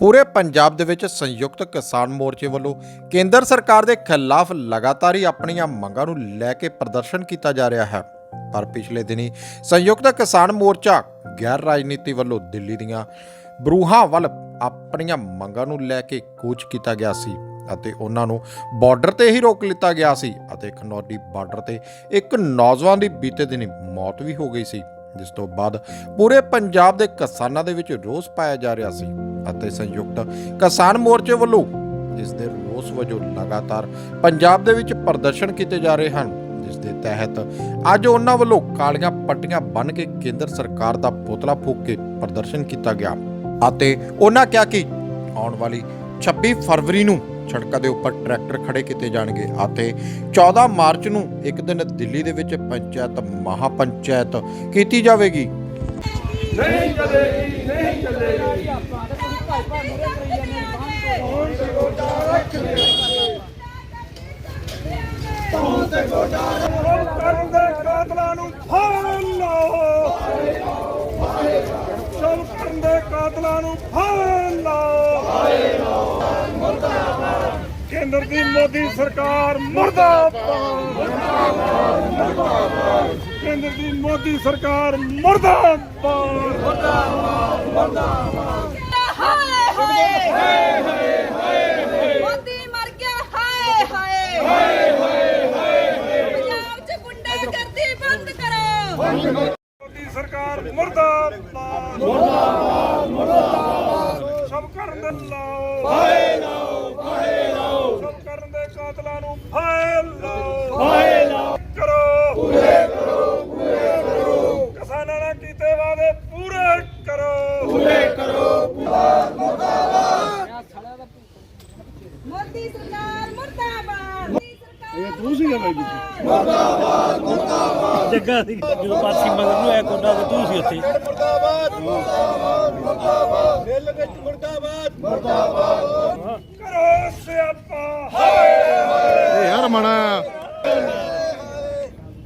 ਪੂਰੇ ਪੰਜਾਬ ਦੇ ਵਿੱਚ ਸੰਯੁਕਤ ਕਿਸਾਨ ਮੋਰਚੇ ਵੱਲੋਂ ਕੇਂਦਰ ਸਰਕਾਰ ਦੇ ਖਿਲਾਫ ਲਗਾਤਾਰ ਹੀ ਆਪਣੀਆਂ ਮੰਗਾਂ ਨੂੰ ਲੈ ਕੇ ਪ੍ਰਦਰਸ਼ਨ ਕੀਤਾ ਜਾ ਰਿਹਾ ਹੈ। ਪਰ ਪਿਛਲੇ ਦਿਨੀ ਸੰਯੁਕਤ ਕਿਸਾਨ ਮੋਰਚਾ ਗੈਰ ਰਾਜਨੀਤੀ ਵੱਲੋਂ ਦਿੱਲੀ ਦੀਆਂ ਬਰੂਹਾਂ ਵੱਲ ਆਪਣੀਆਂ ਮੰਗਾਂ ਨੂੰ ਲੈ ਕੇ ਕੂਚ ਕੀਤਾ ਗਿਆ ਸੀ ਅਤੇ ਉਹਨਾਂ ਨੂੰ ਬਾਰਡਰ ਤੇ ਹੀ ਰੋਕ ਲਿੱਤਾ ਗਿਆ ਸੀ ਅਤੇ ਖਨੌਰੀ ਬਾਰਡਰ ਤੇ ਇੱਕ ਨੌਜਵਾਨ ਦੀ ਬੀਤੇ ਦਿਨੀ ਮੌਤ ਵੀ ਹੋ ਗਈ ਸੀ, ਜਿਸ ਤੋਂ ਬਾਅਦ ਪੂਰੇ ਪੰਜਾਬ ਦੇ ਕਿਸਾਨਾਂ ਦੇ ਵਿੱਚ ਰੋਸ ਪਾਇਆ ਜਾ ਰਿਹਾ ਸੀ। ਅਤੇ ਸੰਯੁਕਤ ਕਿਸਾਨ ਮੋਰਚੇ ਵੱਲੋਂ ਇਸ ਦੇ ਰੋਸ ਵਜੋਂ ਲਗਾਤਾਰ ਪੰਜਾਬ ਦੇ ਵਿੱਚ ਪ੍ਰਦਰਸ਼ਨ ਕੀਤੇ ਜਾ ਰਹੇ ਹਨ, ਜਿਸ ਦੇ ਤਹਿਤ ਅੱਜ ਉਹਨਾਂ ਵੱਲੋਂ ਕਾਲੀਆਂ ਪੱਟੀਆਂ ਬੰਨ੍ਹ ਕੇ ਕੇਂਦਰ ਸਰਕਾਰ ਦਾ ਪੁਤਲਾ ਫੂਕ ਕੇ ਪ੍ਰਦਰਸ਼ਨ ਕੀਤਾ ਗਿਆ ਅਤੇ ਉਹਨਾਂ ਕਿਹਾ ਕਿ ਆਉਣ ਵਾਲੀ 26 ਫਰਵਰੀ ਨੂੰ ਸੜਕਾਂ ਦੇ ਉੱਪਰ ਟਰੈਕਟਰ ਖੜੇ ਕੀਤੇ ਜਾਣਗੇ ਅਤੇ 14 ਮਾਰਚ ਨੂੰ ਇੱਕ ਦਿਨ ਦਿੱਲੀ ਦੇ ਵਿੱਚ ਪੰਚਾਇਤ ਮਹਾਪੰਚਾਇਤ ਕੀਤੀ ਜਾਵੇਗੀ। ਨਹੀਂ ਚਲੇਗੀ ਨਹੀਂ ਚਲੇਗੀ। ਕਰਨ ਦੇ ਕਾਤਲਾਂ ਨੂੰ ਫੜ ਲਓ ਸਭ ਕਰਨ ਦੇ ਕਾਤਲਾਂ ਨੂੰ ਫੜ ਲਓ ਕੇਂਦਰ ਦੀ ਮੋਦੀ ਸਰਕਾਰ ਮਰਦਾਬਾਦ ਕੇਂਦਰ ਦੀ ਮੋਦੀ ਸਰਕਾਰ ਮਰਦਾਬਾਦ ਹਾਏ ਹਾਏ ਮੋਦੀ ਮਰ ਗਿਆ ਹਾਏ ਹਾਏ। ਹਾਏ ਹਾਏ ਪੰਜਾਬ ਚ ਗੁੰਡਾਗਰਦੀ ਬੰਦ ਕਰੋ। ਮੋਦੀ ਸਰਕਾਰ ਮਰਦਾਬਾਦ। ਮਰਦਾਬਾਦ ਮਰਦਾਬਾਦ। ਸਭ ਕਰਨ ਦੇ ਲਾਓ। ਫਾਇ ਲਾਓ ਫਾਇ ਲਾਓ। ਸਭ ਕਰਨ ਦੇ ਕਾਤਲਾਂ ਨੂੰ ਫਾਇ ਲਾਓ। ਫਾਇ ਲਾਓ ਕਰੋ ਪੂਰੇ ਕਰੋ ਪੂਰੇ ਕਰੋ ਕਿਸਾਨਾਂ ਨਾਲ ਕੀਤੇ ਵਾਅਦੇ ਪੂਰੇ ਕਰੋ ਪੂਰੇ ਮੋਦੀ ਸਰਕਾਰ ਮੁਰਦਾਬਾਦ ਇਹ ਤੂੰ ਸੀਗਾ ਬਾਈ ਵਿੱਚ ਜੱਗਾ ਸੀ। ਜਦੋਂ ਪਾਸੀ ਮਗਰ ਨੂੰ ਆਇਆ ਕੋਨਾ ਤੇ ਤੂੰ ਸੀ ਉੱਥੇ। ਕਰੋ ਸਿਆਪਾ ਹਾਏ ਯਾਰ ਮਣਾ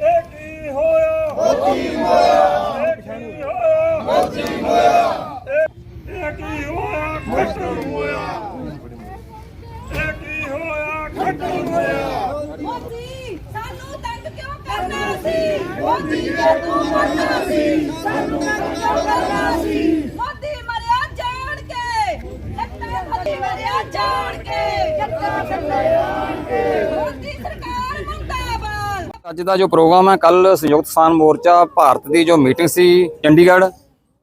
ਇਹ ਕੀ ਹੋਇਆ? ਮੋਦੀ ਹੋਇਆ ਇਹ ਕੀ ਹੋਇਆ ਮੋਦੀ ਹੋਇਆ ਇਹ ਕੀ ਹੋਇਆ ਖੱਟਰ ਹੋਇਆ ਇਹ ਕੀ ਹੋਇਆ ਖੱਟਰ ਹੋਇਆ ਮੋਦੀ ਸਾਨੂੰ ਤੰਗ ਕਿਉਂ ਕਰਨਾ ਸੀ ਮੋਦੀ ਜੇ ਤੂੰ ਮਰਨਾ ਸੀ ਸਾਨੂੰ ਤੰਗ ਕਰਨਾ ਸੀ ਮੋਦੀ ਮਰਿਆ ਜਾਣ ਕੇ ਜੱਟਾਂ ਮੋਦੀ ਮਰਿਆ ਜਾਣ ਕੇ ਜੱਟਾਂ ਥੱਲੇ ਕੇ ਮੋਦੀ ਸਰਕਾਰ ਮੁਰਦਾਬਾਦ ਅੱਜ ਦਾ ਜੋ ਪ੍ਰੋਗਰਾਮ ਹੈ ਕੱਲ ਸੰਯੁਕਤ ਕਿਸਾਨ ਮੋਰਚਾ ਭਾਰਤ ਦੀ ਜੋ ਮੀਟਿੰਗ ਸੀ ਚੰਡੀਗੜ੍ਹ,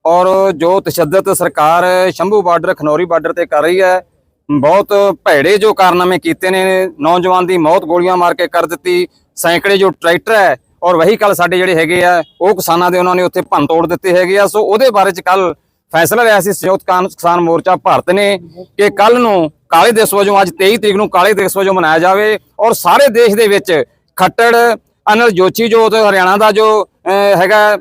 ਔਰ ਜੋ ਤਸ਼ੱਦਦ ਸਰਕਾਰ ਸ਼ੰਭੂ ਬਾਰਡਰ, ਖਨੌਰੀ ਬਾਰਡਰ ਤੇ ਕਰ ਰਹੀ ਹੈ, ਬਹੁਤ ਭੈੜੇ ਜੋ ਕਾਰਨਾਮੇ ਕੀਤੇ ਨੇ, ਨੌਜਵਾਨ ਦੀ ਮੌਤ ਗੋਲੀਆਂ ਮਾਰ ਕੇ ਕਰ ਦਿੱਤੀ, ਸੈਂਕੜੇ ਜੋ ਟਰੈਕਟਰ ਹੈ ਔਰ ਵਹੀ ਕੱਲ ਸਾਡੇ ਜਿਹੜੇ ਹੈਗੇ ਆ, ਉਹ ਕਿਸਾਨਾਂ ਦੇ ਉਹਨਾਂ ਨੇ ਉੱਥੇ ਭੰਨ ਤੋੜ ਦਿੱਤੇ ਹੈਗੇ ਆ। ਸੋ ਉਹਦੇ ਬਾਰੇ ਚ ਕੱਲ ਫੈਸਲਾ ਲਿਆ ਸੀ ਸੰਯੁਕਤ ਕਾਨ- ਕਿਸਾਨ ਮੋਰਚਾ ਭਾਰਤ ਨੇ ਕਿ ਕੱਲ ਨੂੰ ਕਾਲੇ ਦਿਵਸ ਵਜੋਂ, ਅੱਜ 23 ਤਰੀਕ ਨੂੰ ਕਾਲੇ ਦਿਵਸ ਵਜੋਂ ਮਨਾਇਆ ਜਾਵੇ ਔਰ ਸਾਰੇ ਦੇਸ਼ ਦੇ ਵਿੱਚ ਖੱਟੜ, ਅਨਲ ਜੋਚੀ ਜੋ ਹਰਿਆਣਾ ਦਾ ਜੋ ਹੈਗਾ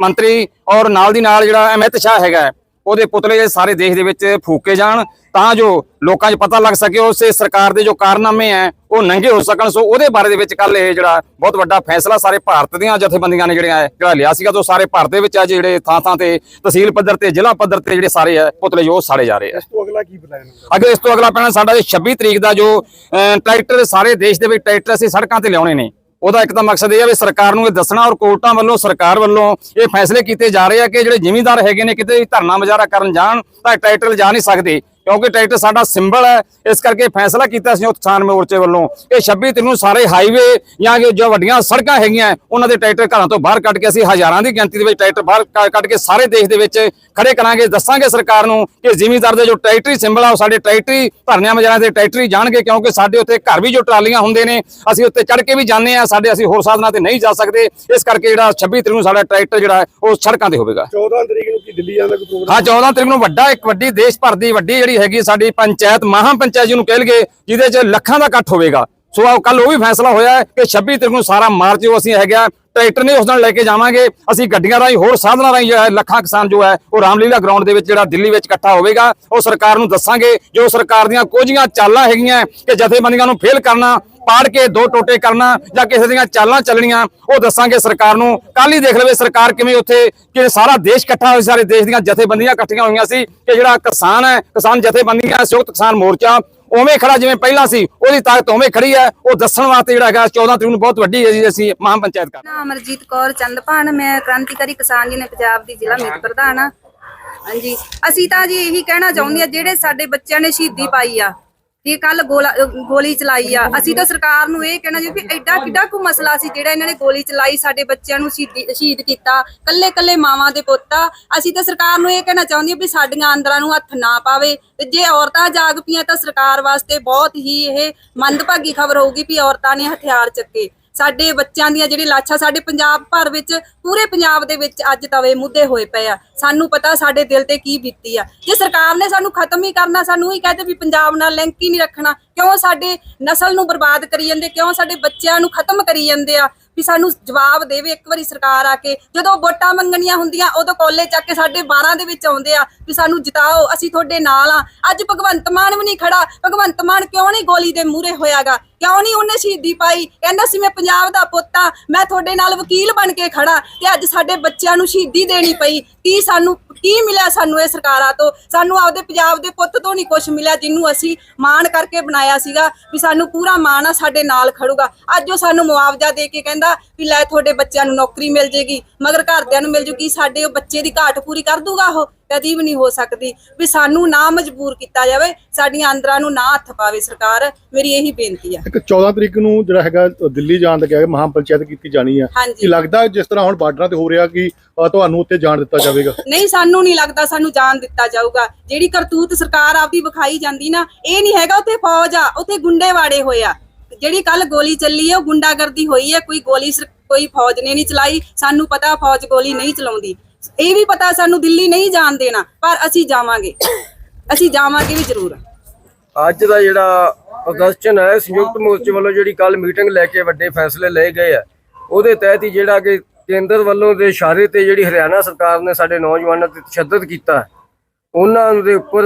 ਮੰਤਰੀ ਔਰ ਨਾਲ ਦੀ ਨਾਲ ਜਿਹੜਾ ਅਮਿਤ ਸ਼ਾਹ ਹੈਗਾ ਉਹਦੇ ਪੁਤਲੇ ਜਿਹੜੇ ਸਾਰੇ ਦੇਸ਼ ਦੇ ਵਿੱਚ ਫੂਕੇ ਜਾਣ ਤਾਂ ਜੋ ਲੋਕਾਂ 'ਚ ਪਤਾ ਲੱਗ ਸਕੇ ਉਸੇ ਸਰਕਾਰ ਦੇ ਜੋ ਕਾਰਨਾਮੇ ਹੈ ਉਹ ਨੰਗੇ ਹੋ ਸਕਣ। ਸੋ ਉਹਦੇ ਬਾਰੇ ਦੇ ਵਿੱਚ ਕੱਲ ਇਹ ਜਿਹੜਾ ਬਹੁਤ ਵੱਡਾ ਫੈਸਲਾ ਸਾਰੇ ਭਾਰਤ ਦੀਆਂ ਜਥੇਬੰਦੀਆਂ ਨੇ ਜਿਹੜੀਆਂ ਜਿਹੜਾ ਲਿਆ ਸੀਗਾ ਤੋਂ ਸਾਰੇ ਭਾਰਤ ਦੇ ਵਿੱਚ ਅੱਜ ਜਿਹੜੇ ਥਾਂ ਥਾਂ ਤੇ ਤਹਿਸੀਲ ਪੱਧਰ ਤੇ ਜ਼ਿਲ੍ਹਾ ਪੱਧਰ ਤੇ ਜਿਹੜੇ ਸਾਰੇ ਹੈ ਪੁਤਲੇ ਜੋ ਸਾੜੇ ਜਾ ਰਹੇ ਆ ਤੋਂ ਅਗਲਾ ਕੀ ਪਲਾਨ ਅੱਗੇ ਇਸ ਤੋਂ ਅਗਲਾ ਪੈਣਾ ਸਾਡਾ ਇਹ 26 ਤਰੀਕ ਦਾ ਜੋ ਟਰੈਕਟਰ ਸਾਰੇ ਦੇਸ਼ ਦੇ ਵਿੱਚ ਟਰੈਕਟਰ ਅਸੀਂ ਸੜਕਾਂ ਤੇ ਲਿਆਉਣੇ ਨੇ। ਉਹਦਾ ਇੱਕ ਤਾਂ ਮਕਸਦ ਇਹ ਹੈ ਵੀ ਸਰਕਾਰ ਨੂੰ ਇਹ ਦੱਸਣਾ ਔਰ ਕੋਰਟਾਂ ਵੱਲੋਂ, ਸਰਕਾਰ ਵੱਲੋਂ ਇਹ ਫੈਸਲੇ ਕੀਤੇ ਜਾ ਰਹੇ ਆ ਕਿ ਜਿਹੜੇ ਜ਼ਿਮੀਂਦਾਰ ਹੈਗੇ ਨੇ, ਕਿਤੇ ਵੀ ਧਰਨਾ ਮੁਜ਼ਾਹਰਾ ਕਰਨ ਜਾਣ, ਤਾਂ ਟਾਈਟਲ ਜਾ ਨਹੀਂ ਸਕਦੇ। ਕਿਉਂਕਿ ਟਰੈਕਟਰ ਸਾਡਾ ਸਿੰਬਲ ਹੈ ਇਸ ਕਰਕੇ ਫੈਸਲਾ ਕੀਤਾ ਸੀ ਕਿਸਾਨ ਮੋਰਚੇ ਵੱਲੋਂ। ਇਹ 26 ਤਰੀਕ ਨੂੰ ਸਾਰੇ ਹਾਈਵੇ ਜਾਂ ਕਿ ਜੋ ਵੱਡੀਆਂ ਸੜਕਾਂ ਹੈਗੀਆਂ ਉਹਨਾਂ ਦੇ ਟਰੈਕਟਰ ਘਰਾਂ ਤੋਂ ਬਾਹਰ ਕੱਢ ਕੇ ਅਸੀਂ ਹਜ਼ਾਰਾਂ ਦੀ ਗਿਣਤੀ ਦੇ ਵਿੱਚ ਟਰੈਕਟਰ ਬਾਹਰ ਕ- ਕੱਢ ਕੇ ਸਾਰੇ ਦੇਸ਼ ਦੇ ਵਿੱਚ ਖੜੇ ਕਰਾਂਗੇ। ਦੱਸਾਂਗੇ ਸਰਕਾਰ ਨੂੰ ਕਿ ਜ਼ਿਮੀਂਦਾਰ ਦੇ ਜੋ ਟਰੈਕਟਰੀ ਸਿੰਬਲ ਆ ਉਹ ਸਾਡੇ ਟਰੈਕਟਰੀ ਧਰਨਿਆਂ ਮਜਾਰਾਂ ਦੇ ਟਰੈਕਟਰੀ ਜਾਣਗੇ ਕਿਉਂਕਿ ਸਾਡੇ ਉੱਤੇ ਘਰ ਵੀ ਜੋ ਟਰਾਲੀਆਂ ਹੁੰਦੇ ਨੇ ਅਸੀਂ ਉੱਤੇ ਚੜ ਕੇ ਵੀ ਜਾਂਦੇ ਆ ਸਾਡੇ ਅਸੀਂ ਹੋਰ ਸਾਧਨਾਂ ਤੇ ਨਹੀਂ ਜਾ ਸਕਦੇ। ਇਸ ਕਰਕੇ ਜਿਹੜਾ 26 ਤਰੀਕ ਨੂੰ ਸਾਡਾ ਟਰੈਕਟਰ ਜਿਹੜਾ ਉਹ ਸੜਕਾਂ ਤੇ ਹੋਵੇਗਾ। 14 ਤਰੀਕ ਨੂੰ ਕੀ ਦਿੱਲੀ ਆਉਣ ਦਾ ਕੋਈ ਪ੍ਰੋਗਰਾਮ ਹਾਂ 14 ਤਰੀਕ ਨੂੰ ਵੱਡਾ ਇੱਕ ਵੱਡੀ ਦੇਸ਼ ਭਰ ਦੀ ਵੱਡੀ ਜਿਹੜੀ ਹੈਗੀ ਸਾਡੀ ਪੰਚਾਇਤ ਮਹਾ ਪੰਚਾਇਤ ਜਿਹਨੂੰ ਕਹਿ ਲਈਏ, ਜਿਹਦੇ 'ਚ ਲੱਖਾਂ ਦਾ ਇਕੱਠ ਹੋਵੇਗਾ। ਸੋ ਕੱਲ ਉਹ ਵੀ ਫੈਸਲਾ ਹੋਇਆ ਕਿ 26 ਤਰੀਕ ਨੂੰ ਸਾਰਾ ਮਾਰਚ ਜੋ ਅਸੀਂ ਹੈਗਾ ਟਰੈਕਟਰ ਨੇ ਉਸ ਨਾਲ ਲੈ ਕੇ ਜਾਵਾਂਗੇ। ਅਸੀਂ ਗੱਡੀਆਂ ਰਾਹੀਂ ਹੋਰ ਸਾਧਨਾਂ ਰਾਹੀਂ ਜਿਹੜਾ ਹੈ, ਲੱਖਾਂ ਕਿਸਾਨ ਜੋ ਹੈ, ਉਹ ਰਾਮਲੀਲਾ ਗਰਾਊਂਡ ਦੇ ਵਿੱਚ ਜਿਹੜਾ ਦਿੱਲੀ ਵਿੱਚ ਇਕੱਠਾ ਹੋਵੇਗਾ। ਉਹ ਸਰਕਾਰ ਨੂੰ ਦੱਸਾਂਗੇ। ਜੋ ਸਰਕਾਰ ਦੀਆਂ ਕੋਝੀਆਂ ਚਾਲਾਂ ਹੈਗੀਆਂ ਕਿ ਜਥੇਬੰਦੀਆਂ ਨੂੰ ਫੇਲ ਕਰਨਾ ਪਾੜ ਕੇ ਦੋ ਟੋਟੇ ਕਰਨਾ ਜਾਂ ਕਿਸੇ ਦੀਆਂ ਚਾਲਾਂ ਚੱਲਣੀਆਂ, ਉਹ ਦੱਸਾਂਗੇ ਸਰਕਾਰ ਨੂੰ। ਕੱਲ ਹੀ ਦੇਖ ਲਵੇ ਸਰਕਾਰ ਕਿਵੇਂ ਉੱਥੇ ਕਿ ਸਾਰਾ ਦੇਸ਼ ਇਕੱਠਾ ਹੋਇਆ ਸਾਰੇ ਦੇਸ਼ ਦੀਆਂ ਜਥੇਬੰਦੀਆਂ ਇਕੱਠੀਆਂ ਹੋਈਆਂ ਸੀ ਕਿ ਜਿਹੜਾ ਕਿਸਾਨ ਹੈ, ਕਿਸਾਨ ਜਥੇਬੰਦੀਆਂ ਸੰਯੁਕਤ ਕਿਸਾਨ ਮੋਰਚਾ, ਉਵੇਂ ਖੜਾ ਜਿਵੇਂ ਪਹਿਲਾਂ ਸੀ, ਉਹਦੀ ਤਾਕਤ ਉਵੇਂ ਖੜੀ ਹੈ, ਉਹ ਦੱਸਣ ਵਾਸਤੇ ਜਿਹੜਾ ਹੈਗਾ 14 ਤਰੀਕ ਨੂੰ ਬਹੁਤ ਵੱਡੀ ਹੈ ਜੀ ਅਸੀਂ ਮਹਾਂ ਪੰਚਾਇਤ ਕਰ। ਨਾਮ ਅਮਰਜੀਤ ਕੌਰ ਚੰਦਪਾਨ ਮੈਂ ਕ੍ਰਾਂਤੀਕਾਰੀ ਕਿਸਾਨ ਜੀ ਨੇ ਪੰਜਾਬ ਦੀ ਜ਼ਿਲ੍ਹਾ ਮੀਤ ਪ੍ਰਧਾਨ ਆ ਹਾਂਜੀ, ਅਸੀਂ ਤਾਂ ਜੀ ਇਹੀ ਕਹਿਣਾ ਚਾਹੁੰਦੇ ਆ ਜਿਹੜੇ ਸਾਡੇ ਬੱਚਿਆਂ ਨੇ ਸ਼ਹੀਦੀ ਪਾਈ ਆ ਇਹ ਕੱਲ ਗੋਲੀ ਚਲਾਈ ਆ। ਅਸੀਂ ਤਾਂ ਸਰਕਾਰ ਨੂੰ ਇਹ ਕਹਿਣਾ ਜੀ ਵੀ ਐਡਾ ਕਿੱਡਾ ਕੁ ਮਸਲਾ ਸੀ ਜਿਹੜਾ ਇਹਨਾਂ ਨੇ ਗੋਲੀ ਚਲਾਈ ਸਾਡੇ ਬੱਚਿਆਂ ਨੂੰ ਸ਼ਹੀਦੀ ਸ਼ਹੀਦ ਕੀਤਾ ਕੱਲੇ ਕੱਲੇ ਮਾਵਾਂ ਦੇ ਪੁੱਤ ਆ। ਅਸੀਂ ਤਾਂ ਸਰਕਾਰ ਨੂੰ ਇਹ ਕਹਿਣਾ ਚਾਹੁੰਦੇ ਆ ਵੀ ਸਾਡੀਆਂ ਅੰਦਰਾਂ ਨੂੰ ਹੱਥ ਨਾ ਪਾਵੇ। ਤੇ ਜੇ ਔਰਤਾਂ ਜਾਗ ਪਈਆਂ ਤਾਂ ਸਰਕਾਰ ਵਾਸਤੇ ਬਹੁਤ ਹੀ ਇਹ ਮੰਦਭਾਗੀ ਖਬਰ ਹੋਊਗੀ ਵੀ ਔਰਤਾਂ ਨੇ ਹਥਿਆਰ ਚੱਕੇ। ਸਾਡੇ ਬੱਚਿਆਂ ਦੀਆਂ ਜਿਹੜੀ ਲਾਸ਼ਾਂ ਸਾਡੇ ਪੰਜਾਬ ਭਰ ਵਿੱਚ, ਪੂਰੇ ਪੰਜਾਬ ਦੇ ਵਿੱਚ ਅੱਜ ਤਵੇ ਮੁੱਦੇ ਹੋਏ ਪਏ ਆ। ਸਾਨੂੰ ਪਤਾ ਸਾਡੇ ਦਿਲ ਤੇ ਕੀ ਬੀਤੀ ਆ। ਜੇ ਸਰਕਾਰ ਨੇ ਸਾਨੂੰ ਖਤਮ ਹੀ ਕਰਨਾ, ਸਾਨੂੰ ਹੀ ਕਹਦੇ ਵੀ ਪੰਜਾਬ ਨਾਲ ਲਿੰਕ ਹੀ ਨਹੀਂ ਰੱਖਣਾ, ਕਿਉਂ ਸਾਡੇ ਨਸਲ ਨੂੰ ਬਰਬਾਦ ਕਰੀ ਜਾਂਦੇ, ਕਿਉਂ ਸਾਡੇ ਬੱਚਿਆਂ ਨੂੰ ਖਤਮ ਕਰੀ ਜਾਂਦੇ ਆ? ਵੀ ਸਾਨੂੰ ਜਵਾਬ ਦੇਵੇ ਇੱਕ ਵਾਰੀ ਸਰਕਾਰ ਆ ਕੇ। ਜਦੋਂ ਵੋਟਾਂ ਮੰਗਣੀਆਂ ਹੁੰਦੀਆਂ, ਉਦੋਂ ਕੋਲੇ ਆ ਕੇ ਸਾਡੇ 12 ਦੇ ਵਿੱਚ ਆਉਂਦੇ ਆ ਵੀ ਸਾਨੂੰ ਜਿਤਾਓ, ਅਸੀਂ ਤੁਹਾਡੇ ਨਾਲ ਆ। ਅੱਜ ਭਗਵੰਤ ਮਾਨ ਵੀ ਨਹੀਂ ਖੜਾ। ਭਗਵੰਤ ਮਾਨ ਕਿਉਂ ਨਹੀਂ ਗੋਲੀ ਦੇ ਮੂਹਰੇ ਹੋਇਆਗਾ? ਕਿਉਂ ਨਹੀਂ ਉਹਨੇ ਸ਼ਹੀਦੀ ਪਾਈ? ਕਹਿੰਦਾ ਸੀ, ਮੈਂ ਪੰਜਾਬ ਦਾ ਪੁੱਤ ਆ, ਮੈਂ ਤੁਹਾਡੇ ਨਾਲ ਵਕੀਲ ਬਣ ਕੇ ਖੜਾ ਤੇ ਅੱਜ ਸਾਡੇ ਬੱਚਿਆਂ ਨੂੰ ਸ਼ਹੀਦੀ ਦੇਣੀ ਪਈ। ਕੀ ਸਾਨੂੰ, ਕੀ ਮਿਲਿਆ ਸਾਨੂੰ ਇਹ ਸਰਕਾਰਾਂ ਤੋਂ? ਸਾਨੂੰ ਆਪਦੇ ਪੰਜਾਬ ਦੇ ਪੁੱਤ ਤੋਂ ਨਹੀਂ ਕੁਝ ਮਿਲਿਆ ਜਿਹਨੂੰ ਅਸੀਂ ਮਾਣ ਕਰਕੇ ਬਣਾਇਆ ਸੀਗਾ ਵੀ ਸਾਨੂੰ ਪੂਰਾ ਮਾਣ ਆ, ਸਾਡੇ ਨਾਲ ਖੜੂਗਾ। ਅੱਜ ਉਹ ਸਾਨੂੰ ਮੁਆਵਜ਼ਾ ਦੇ ਕੇ ਕਹਿੰਦਾ ਵੀ ਲੈ ਤੁਹਾਡੇ ਬੱਚਿਆਂ ਨੂੰ ਨੌਕਰੀ ਮਿਲ ਜੇਗੀ, ਮਗਰ ਘਰਦਿਆਂ ਨੂੰ ਮਿਲ ਜੂਗੀ, ਸਾਡੇ ਉਹ ਬੱਚੇ ਦੀ ਘਾਟ ਪੂਰੀ ਕਰ ਦੂਗਾ ਉਹ। ਕਦੀ ਵੀ ਨਹੀਂ ਹੋ ਸਕਦੀ ਵੀ ਸਾਨੂੰ ਨਾ ਮਜਬੂਰ ਕੀਤਾ ਜਾਵੇ ਸਾਡੀਆਂ ਅੰਦਰਾਂ ਨੂੰ ਨਾ ਹੱਥ ਪਾਵੇ ਸਰਕਾਰ। ਮੇਰੀ ਇਹੀ ਬੇਨਤੀ ਆ। ਇੱਕ 14 ਤਰੀਕ ਨੂੰ ਜਿਹੜਾ ਹੈਗਾ ਦਿੱਲੀ ਜਾਣ ਦਾ ਕਿਹਾ ਮਹਾਂ ਪੰਚਾਇਤ ਕੀਤੀ ਜਾਣੀ ਆ। ਕੀ ਲੱਗਦਾ ਜਿਸ ਤਰ੍ਹਾਂ ਹੁਣ ਬਾਰਡਰਾਂ ਤੇ ਹੋ ਰਿਹਾ ਕਿ ਤੁਹਾਨੂੰ ਉੱਥੇ ਜਾਣ ਦਿੱਤਾ ਜਾਵੇਗਾ? ਨਹੀਂ ਸਾਨੂੰ ਨਹੀਂ ਲੱਗਦਾ ਸਾਨੂੰ ਜਾਣ ਦਿੱਤਾ ਜਾਊਗਾ। ਜਿਹੜੀ ਕਰਤੂਤ ਸਰਕਾਰ ਆਪਦੀ ਵਿਖਾਈ ਜਾਂਦੀ ਨਾ ਇਹ ਨਹੀਂ ਹੈਗਾ ਉੱਥੇ ਫੌਜ ਆ ਉੱਥੇ ਗੁੰਡੇ ਵਾੜੇ ਹੋਏ ਆ। ਜਿਹੜੀ ਕੱਲ ਗੋਲੀ ਚੱਲੀ ਹੈ ਉਹ ਗੁੰਡਾਗਰਦੀ ਹੋਈ ਹੈ ਕੋਈ ਗੋਲੀ ਕੋਈ ਫੌਜ ਨੇ ਨਹੀਂ ਚਲਾਈ। ਸਾਨੂੰ ਪਤਾ ਫੌਜ ਗੋਲੀ ਨਹੀਂ ਚਲਾਉਂਦੀ। ਇਹ ਵੀ ਪਤਾ ਸਾਨੂੰ ਦਿੱਲੀ ਨਹੀਂ ਜਾਣ ਦੇਣਾ ਪਰ ਅਸੀਂ ਜਾਵਾਂਗੇ। ਅਸੀਂ ਜਾਵਾਂਗੇ ਵੀ ਜ਼ਰੂਰ। ਅੱਜ ਦਾ ਜਿਹੜਾ ਪ੍ਰਦਰਸ਼ਨ ਹੈ ਸੰਯੁਕਤ ਮੋਰਚੇ ਵੱਲੋਂ ਜਿਹੜੀ ਕੱਲ ਮੀਟਿੰਗ ਲੈ ਕੇ ਵੱਡੇ ਫੈਸਲੇ ਲਏ ਗਏ ਆ ਉਹਦੇ ਤਹਿਤ ਹੀ ਜਿਹੜਾ ਕਿ ਕੇਂਦਰ ਵੱਲੋਂ ਦੇ ਇਸ਼ਾਰੇ ਤੇ ਜਿਹੜੀ ਹਰਿਆਣਾ ਸਰਕਾਰ ਨੇ ਸਾਡੇ ਨੌਜਵਾਨਾਂ ਤੇ ਤਸ਼ੱਦਦ ਕੀਤਾ ਉਹਨਾਂ ਦੇ ਉੱਪਰ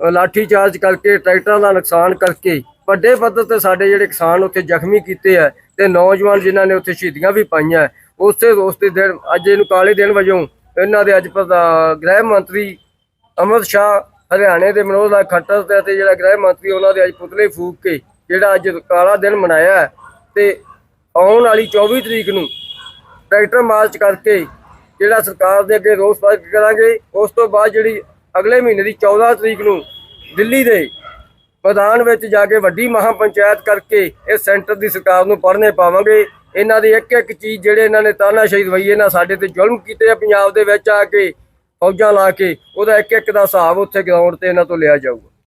ਅ, ਲਾਠੀ ਚਾਰਜ ਕਰਕੇ ਟਰੈਕਟਰਾਂ ਦਾ ਨੁਕਸਾਨ ਕਰਕੇ ਵੱਡੇ ਪੱਧਰ ਤੇ ਸਾਡੇ ਜਿਹੜੇ ਕਿਸਾਨ ਉੱਥੇ ਜ਼ਖਮੀ ਕੀਤੇ ਆ ਤੇ ਨੌਜਵਾਨ ਜਿਨ੍ਹਾਂ ਨੇ ਉੱਥੇ ਸ਼ਹੀਦੀਆਂ ਵੀ ਪਾਈਆਂ ਉਸੇ ਉਸਦੇ ਦਿਨ, ਅੱਜ ਇਹਨੂੰ ਕਾਲੇ ਦਿਨ ਵਜੋਂ ਇਹਨਾਂ ਦੇ ਅੱਜ ਪ੍ਰਧਾ- ਗ੍ਰਹਿ ਮੰਤਰੀ ਅਮਰ ਸ਼ਾਹ ਹਰਿਆਣੇ ਦੇ ਮਨੋਜ ਦਾ ਖੱਟਰ ਤੇ ਅਤੇ ਜਿਹੜਾ ਗ੍ਰਹਿ ਮੰਤਰੀ ਉਹਨਾਂ ਦੇ ਅੱਜ ਪੁਤਲੇ ਫੂਕ ਕੇ ਜਿਹੜਾ ਅੱਜ ਕਾਲਾ ਦਿਨ ਮਨਾਇਆ ਹੈ ਤੇ ਆਉਣ ਵਾਲੀ 24 ਤਰੀਕ ਨੂੰ ਟਰੈਕਟਰ ਮਾਰਚ ਕਰਕੇ ਜਿਹੜਾ ਸਰਕਾਰ ਦੇ ਅੱਗੇ ਰੋਸ ਪ੍ਰਗਟ ਕਰਾਂਗੇ, ਉਸ ਤੋਂ ਬਾਅਦ ਜਿਹੜੀ ਅਗਲੇ ਮਹੀਨੇ ਦੀ 14 ਤਰੀਕ ਨੂੰ ਦਿੱਲੀ ਦੇ ਮੈਦਾਨ ਵਿੱਚ ਜਾ ਕੇ ਵੱਡੀ ਮਹਾ ਪੰਚਾਇਤ ਕਰਕੇ ਇਸ ਸੈਂਟਰ ਦੀ ਸਰਕਾਰ ਨੂੰ ਪੜ੍ਹਨੇ ਪਾਵਾਂਗੇ। ਇਹਨਾਂ ਦੀ ਇੱਕ ਇੱਕ ਚੀਜ਼ ਜਿਹੜੇ ਇਹਨਾਂ ਨੇ ਤਾਨਾਸ਼ਾਹੀ ਦਵਾਈ ਇਹਨਾਂ ਸਾਡੇ ਤੇ ਜ਼ੁਲਮ ਕੀਤੇ ਆ, ਪੰਜਾਬ ਦੇ ਵਿੱਚ ਆ ਕੇ ਫੌਜਾਂ ਲਾ ਕੇ, ਉਹਦਾ ਇੱਕ ਇੱਕ ਦਾ ਹਿਸਾਬ ਉੱਥੇ ਗਰਾਊਂਡ ਤੇ ਇਹਨਾਂ ਤੋਂ ਲਿਆ ਜਾਊਗਾ।